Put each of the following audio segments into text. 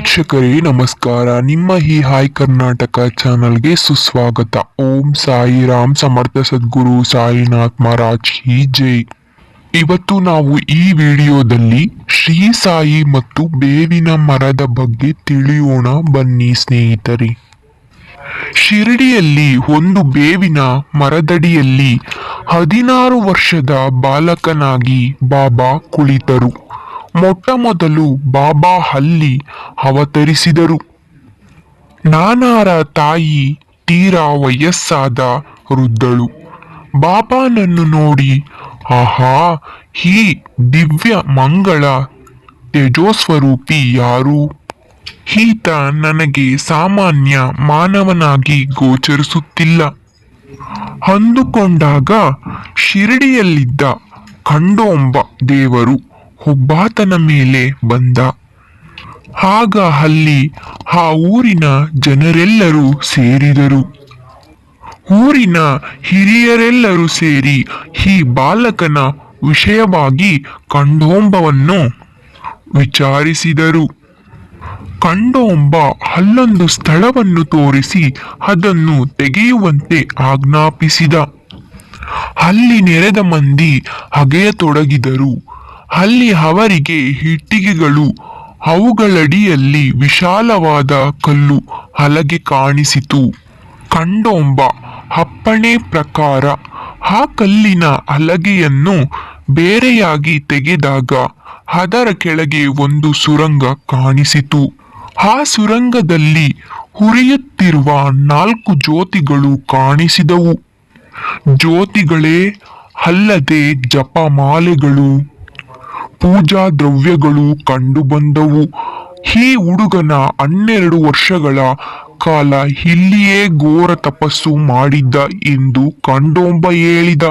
ವೀಕ್ಷಕರೇ, ನಮಸ್ಕಾರ. ನಿಮ್ಮ ಈ ಹಾಯ್ ಕರ್ನಾಟಕ ಚಾನಲ್ಗೆ ಸುಸ್ವಾಗತ. ಓಂ ಸಾಯಿ ರಾಮ್ ಸಮರ್ಥ ಸದ್ಗುರು ಸಾಯಿನಾಥ್ ಮಹಾರಾಜ್ ಹಿ ಜೈ. ಇವತ್ತು ನಾವು ಈ ವಿಡಿಯೋದಲ್ಲಿ ಶ್ರೀ ಸಾಯಿ ಮತ್ತು ಬೇವಿನ ಮರದ ಬಗ್ಗೆ ತಿಳಿಯೋಣ. ಬನ್ನಿ ಸ್ನೇಹಿತರೆ. ಶಿರಡಿಯಲ್ಲಿ ಒಂದು ಬೇವಿನ ಮರದಡಿಯಲ್ಲಿ ಹದಿನಾರು ವರ್ಷದ ಬಾಲಕನಾಗಿ ಬಾಬಾ ಕುಳಿತರು. ಮೊಟ್ಟ ಮೊದಲು ಬಾಬಾ ಅಲ್ಲಿ ಅವತರಿಸಿದರು. ನಾನಾರ ತಾಯಿ ತೀರಾ ವಯಸ್ಸಾದ ವೃದ್ಧಳು. ಬಾಬಾನನ್ನು ನೋಡಿ, ಆಹಾ ಈ ದಿವ್ಯ ಮಂಗಳ ತೇಜೋಸ್ವರೂಪಿ ಯಾರು? ಈತ ನನಗೆ ಸಾಮಾನ್ಯ ಮಾನವನಾಗಿ ಗೋಚರಿಸುತ್ತಿಲ್ಲ. ಅಂದುಕೊಂಡಾಗ ಶಿರಡಿಯಲ್ಲಿದ್ದ ಖಂಡೋಂಬ ದೇವರು ಒಬ್ಬಾತನ ಮೇಲೆ ಬಂದ. ಆಗ ಅಲ್ಲಿ ಆ ಊರಿನ ಜನರೆಲ್ಲರೂ ಸೇರಿದರು. ಊರಿನ ಹಿರಿಯರೆಲ್ಲರೂ ಸೇರಿ ಈ ಬಾಲಕನ ವಿಷಯವಾಗಿ ಕಂಡೋಂಬವನ್ನು ವಿಚಾರಿಸಿದರು. ಕಂಡೋಂಬ ಅಲ್ಲೊಂದು ಸ್ಥಳವನ್ನು ತೋರಿಸಿ ಅದನ್ನು ತೆಗೆಯುವಂತೆ ಆಜ್ಞಾಪಿಸಿದ. ಅಲ್ಲಿ ನೆರೆದ ಮಂದಿ ಅಗೆಯತೊಡಗಿದರು. ಅಲ್ಲಿ ಅವರಿಗೆ ಇಟ್ಟಿಗೆಗಳು ಅವುಗಳಡಿಯಲ್ಲಿ ವಿಶಾಲವಾದ ಕಲ್ಲು ಹಲಗೆ ಕಾಣಿಸಿತು. ಕಂಡೋಂಬ ಅಪ್ಪಣೆ ಪ್ರಕಾರ ಆ ಕಲ್ಲಿನ ಹಲಗೆಯನ್ನು ಬೇರೆಯಾಗಿ ತೆಗೆದಾಗ ಅದರ ಕೆಳಗೆ ಒಂದು ಸುರಂಗ ಕಾಣಿಸಿತು. ಆ ಸುರಂಗದಲ್ಲಿ ಹುರಿಯುತ್ತಿರುವ ನಾಲ್ಕು ಜ್ಯೋತಿಗಳು ಕಾಣಿಸಿದವು. ಜ್ಯೋತಿಗಳೇ ಅಲ್ಲದೆ ಜಪಮಾಲೆಗಳು. ಪೂಜಾ ದ್ರವ್ಯಗಳು ಕಂಡುಬಂದವು ಈ ಹುಡುಗನ ಹನ್ನೆರಡು ವರ್ಷಗಳ ಕಾಲ ಇಲ್ಲಿಯೇ ಘೋರ ತಪಸ್ಸು ಮಾಡಿದ್ದ ಎಂದು ಕಂಡೋಂಬ ಹೇಳಿದ.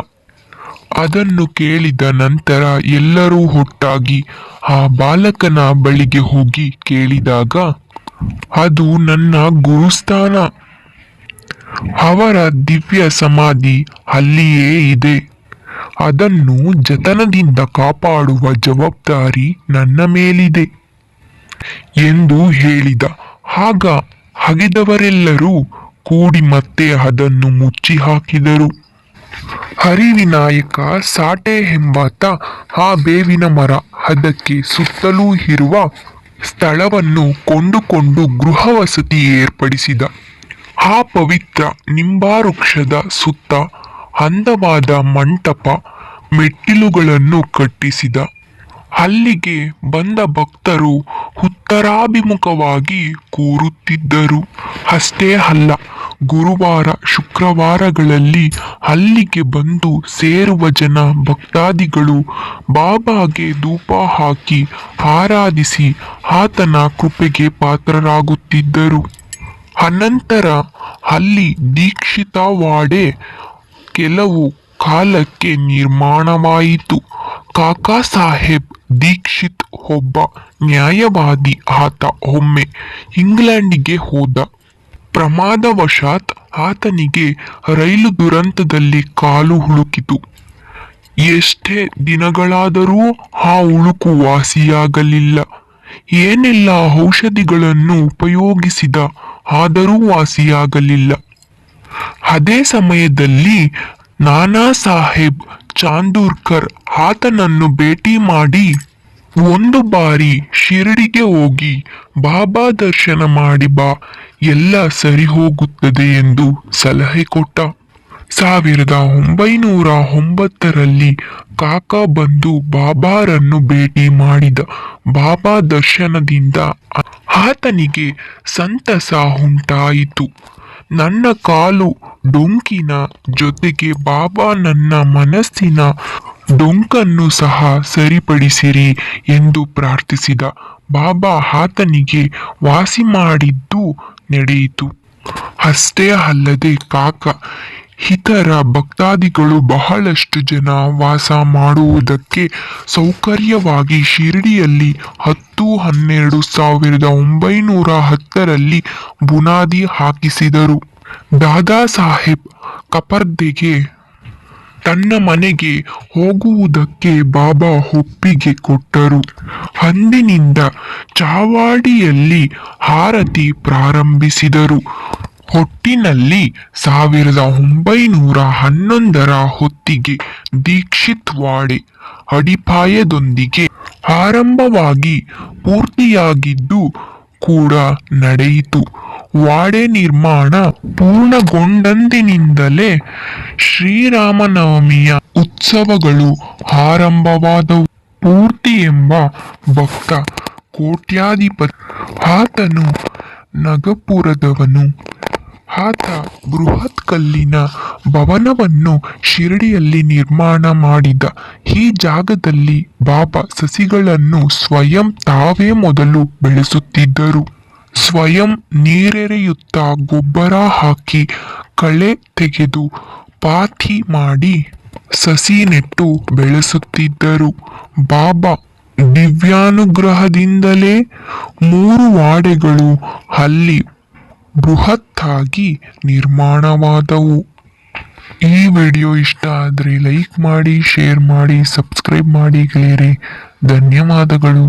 ಅದನ್ನು ಕೇಳಿದ ನಂತರ ಎಲ್ಲರೂ ಒಟ್ಟಾಗಿ ಆ ಬಾಲಕನ ಬಳಿಗೆ ಹೋಗಿ ಕೇಳಿದಾಗ, ಅದು ನನ್ನ ಗುರುಸ್ಥಾನ. ಅವರ ದಿವ್ಯ ಸಮಾಧಿ ಅಲ್ಲಿಯೇ ಇದೆ. ಅದನ್ನು ಜತನದಿಂದ ಕಾಪಾಡುವ ಜವಾಬ್ದಾರಿ ನನ್ನ ಮೇಲಿದೆ ಎಂದು ಹೇಳಿದ. ಆಗ ಹಗೆದವರೆಲ್ಲರೂ ಕೂಡಿ ಮತ್ತೆ ಅದನ್ನು ಮುಚ್ಚಿ ಹಾಕಿದರು. ಹರಿವಿನಾಯಕ ಸಾಟೆ ಎಂಬಾತ ಆ ಬೇವಿನ ಮರ ಅದಕ್ಕೆ ಸುತ್ತಲೂ ಇರುವ ಸ್ಥಳವನ್ನು ಕೊಂಡುಕೊಂಡು ಗೃಹ ವಸತಿ ಏರ್ಪಡಿಸಿದ. ಆ ಪವಿತ್ರ ನಿಂಬಾರುಕ್ಷದ ಸುತ್ತ ಅಂದವಾದ ಮಂಟಪ ಮೆಟ್ಟಿಲುಗಳನ್ನು ಕಟ್ಟಿಸಿದ. ಅಲ್ಲಿಗೆ ಬಂದ ಭಕ್ತರು ಉತ್ತರಾಭಿಮುಖವಾಗಿ ಕೂರುತ್ತಿದ್ದರು. ಅಷ್ಟೇ ಅಲ್ಲ, ಗುರುವಾರ, ಶುಕ್ರವಾರಗಳಲ್ಲಿ ಅಲ್ಲಿಗೆ ಬಂದು ಸೇರುವ ಜನ ಭಕ್ತಾದಿಗಳು ಬಾಬಾಗೆ ಧೂಪ ಹಾಕಿ ಆರಾಧಿಸಿ ಆತನ ಕೃಪೆಗೆ ಪಾತ್ರರಾಗುತ್ತಿದ್ದರು. ಅನಂತರ ಅಲ್ಲಿ ದೀಕ್ಷಿತವಾಡೆ ಕೆಲವು ಕಾಲಕ್ಕೆ ನಿರ್ಮಾಣವಾಯಿತು. ಕಾಕಾ ಸಾಹೇಬ್ ದೀಕ್ಷಿತ್ ಒಬ್ಬ ನ್ಯಾಯವಾದಿ ಆತ ಒಮ್ಮೆ ಇಂಗ್ಲೆಂಡಿಗೆ ಹೋದ. ಪ್ರಮಾದವಶಾತ್ ಆತನಿಗೆ ರೈಲು ದುರಂತದಲ್ಲಿ ಕಾಲು ಹುಳುಕಿತು ಎಷ್ಟೇ ದಿನಗಳಾದರೂ ಆ ಉಳುಕು ವಾಸಿಯಾಗಲಿಲ್ಲ. ಏನೆಲ್ಲ ಔಷಧಿಗಳನ್ನು ಉಪಯೋಗಿಸಿದ ಆದರೂ ವಾಸಿಯಾಗಲಿಲ್ಲ. ಅದೇ ಸಮಯದಲ್ಲಿ ನಾನಾ ಸಾಹೇಬ್ ಚಾಂದೂರ್ಕರ್ ಆತನನ್ನು ಭೇಟಿ ಮಾಡಿ ಒಂದು ಬಾರಿ ಶಿರಡಿಗೆ ಹೋಗಿ, ಬಾಬಾ ದರ್ಶನ ಮಾಡಿ ಬಾ, ಎಲ್ಲ ಸರಿ ಹೋಗುತ್ತದೆ ಎಂದು ಸಲಹೆ ಕೊಟ್ಟ. ಸಾವಿರದ ಒಂಬೈನೂರ ಒಂಬತ್ತರಲ್ಲಿ ಕಾಕಾ ಬಂದು ಬಾಬಾರನ್ನು ಭೇಟಿ ಮಾಡಿದ. ಬಾಬಾ ದರ್ಶನದಿಂದ ಆತನಿಗೆ ಸಂತಸ ಉಂಟಾಯಿತು. ನನ್ನ ಕಾಲು ಡೊಂಕಿನ ಜೊತೆಗೆ ಬಾಬಾ ನನ್ನ ಮನಸ್ಸಿನ ಡೊಂಕನ್ನು ಸಹ ಸರಿಪಡಿಸಿರಿ ಎಂದು ಪ್ರಾರ್ಥಿಸಿದ. ಬಾಬಾ ಆತನಿಗೆ ವಾಸಿ ಮಾಡಿದ್ದು ನಡೆಯಿತು. ಅಷ್ಟೇ ಅಲ್ಲದೆ ಕಾಕ ಇತರ ಭಕ್ತಾದಿಗಳು ಬಹಳಷ್ಟು ಜನ ವಾಸ ಮಾಡುವುದಕ್ಕೆ ಸೌಕರ್ಯವಾಗಿ ಶಿರಡಿಯಲ್ಲಿ ಹತ್ತು ಹನ್ನೆರಡು ಸಾವಿರದ ಒಂಬೈನೂರ ಹತ್ತರಲ್ಲಿ ಬುನಾದಿ ಹಾಕಿಸಿದರು. ದಾದಾ ಸಾಹೇಬ್ ಕಪರ್ದೆಗೆ ತನ್ನ ಮನೆಗೆ ಹೋಗುವುದಕ್ಕೆ ಬಾಬಾ ಒಪ್ಪಿಗೆ ಕೊಟ್ಟರು. ಅಂದಿನಿಂದ ಚಾವಾಡಿಯಲ್ಲಿ ಹಾರತಿ ಪ್ರಾರಂಭಿಸಿದರು. ಒಟ್ಟಿನಲ್ಲಿ ಸಾವಿರದ ಒಂಬೈನೂರ ಹನ್ನೊಂದರ ಹೊತ್ತಿಗೆ ದೀಕ್ಷಿತ್ ವಾಡೆ ಅಡಿಪಾಯದೊಂದಿಗೆ ಆರಂಭವಾಗಿ ಪೂರ್ತಿಯಾಗಿದ್ದು ಕೂಡ ನಡೆಯಿತು. ವಾಡೆ ನಿರ್ಮಾಣ ಪೂರ್ಣಗೊಂಡಂದಿನಿಂದಲೇ ಶ್ರೀರಾಮನವಮಿಯ ಉತ್ಸವಗಳು ಆರಂಭವಾದವು. ಪೂರ್ತಿ ಎಂಬ ಭಕ್ತ ಕೋಟ್ಯಾಧಿಪತಿ ಆತನು ನಗಪುರದವನು. ಆತ ಬೃಹತ್ ಕಲ್ಲಿನ ಭವನವನ್ನು ಶಿರಡಿಯಲ್ಲಿ ನಿರ್ಮಾಣ ಮಾಡಿದ. ಈ ಜಾಗದಲ್ಲಿ ಬಾಬಾ ಸಸಿಗಳನ್ನು ಸ್ವಯಂ ತಾವೇ ಮೊದಲು ಬೆಳೆಸುತ್ತಿದ್ದರು. ಸ್ವಯಂ ನೀರೆರೆಯುತ್ತಾ ಗೊಬ್ಬರ ಹಾಕಿ ಕಳೆ ತೆಗೆದು ಪಾತಿ ಮಾಡಿ ಸಸಿ ನೆಟ್ಟು ಬೆಳೆಸುತ್ತಿದ್ದರು. ಬಾಬಾ ದಿವ್ಯಾನುಗ್ರಹದಿಂದಲೇ ಮೂರು ವಾಡೆಗಳು ಅಲ್ಲಿ ಬೃಹತ್ತಾಗಿ ನಿರ್ಮಾಣವಾದವು. ಈ ವಿಡಿಯೋ ಇಷ್ಟ ಆದರೆ ಲೈಕ್ ಮಾಡಿ ಶೇರ್ ಮಾಡಿ ಸಬ್ಸ್ಕ್ರೈಬ್ ಮಾಡಿ ಗೆಳೆಯರೆ. ಧನ್ಯವಾದಗಳು.